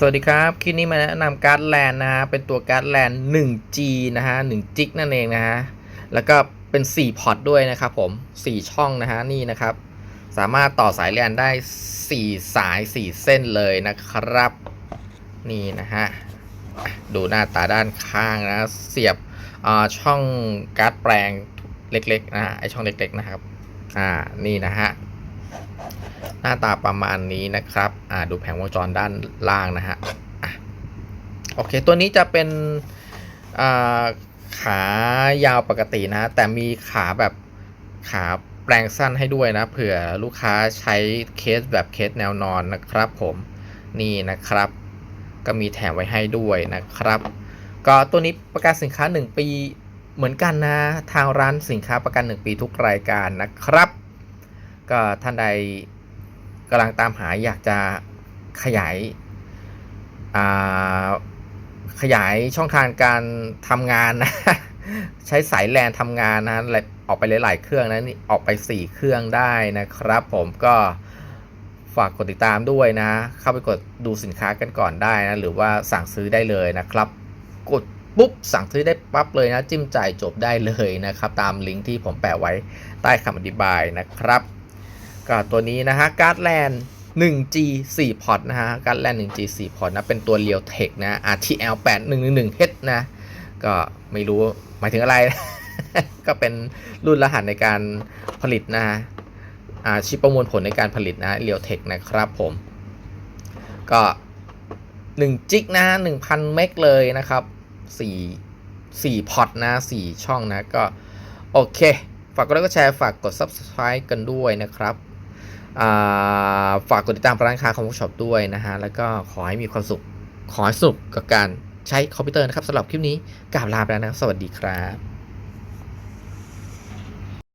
สวัสดีครับคลิปนี้มาแนะนำการ์ดแลนนะฮะเป็นตัวการ์ดแลน 1G นะฮะ1จิกนั่นเองนะฮะแล้วก็เป็น 4 พอร์ตด้วยนะครับผม 4 ช่องนะฮะนี่นะครับ สามารถต่อสายแลนได้ 4 สาย 4 เส้นเลยนะครับ นี่นะฮะดูหน้าตาด้านข้างนะเสียบอ่าช่องการ์ดแปลงเล็กๆนะฮะไอช่องเล็กๆนะครับอ่านี่นะฮะ หน้าตาประมาณนี้นะครับอ่าดูแผงวงจรด้านล่างนะฮะอะโอเค ตัวนี้จะเป็นขายาวปกตินะ แต่มีขาแบบขาแปลงสั้นให้ด้วยนะ เผื่อลูกค้าใช้เคสแบบเคสแนวนอนนะครับผมนี่นะครับ ก็มีแถมไว้ให้ด้วยนะครับ ก็ตัวนี้ประกันสินค้า 1 ปีเหมือนกันนะ ทางร้านสินค้าประกัน 1 ปีทุกรายการนะครับ ก็ท่านใด กำลังตามหาอยากจะขยายาขยายช่องทางการทำงานนะ ใช้สายแลนทำงานนะและออกไปหลาย ๆ เครื่องนะนี่ออกไป 4 เครื่องได้นะครับ ผมก็ฝากกดติดตามด้วยนะ เข้าไปกดดูสินค้ากันก่อนได้นะ หรือว่าสั่งซื้อได้เลยนะครับ กดปุ๊บสั่งซื้อได้ปั๊บเลยนะ จิ้มจ่ายจบได้เลยนะครับ ตามลิงก์ที่ผมแปะไว้ใต้คำอธิบายนะครับ ก็ตัวนี้นะฮะการ์ดแลน 1G 4พอร์ตนะฮะการ์ดแลน 1G 4พอร์ตนะ เป็นตัว r e a l t e c h นะ RTL 8111H นะ ก็ไม่รู้หมายถึงอะไร ก็เป็นรุ่นรหัสในการผลิตนะฮะอาชิปประมวลผลในการผลิตนะ r e a l t e c h นะครับผม ก็1จิกนะ1,000 เมกเลยนะครับ4 4พอร์ตนะ 4 ช่องนะ ก็ โอเค ฝากกดไลค์กดแชร์ ฝากกด Subscribe กันด้วยนะครับ ฝากกดติดตามร้านค้าขอร์รูชช็อปด้วยนะฮะ แล้วก็ขอให้มีความสุข ขอให้สุขกับการใช้คอมพิวเตอร์นะครับสำหรับคลิปนี้กราบลาไปแล้วนะครับ สวัสดีครับ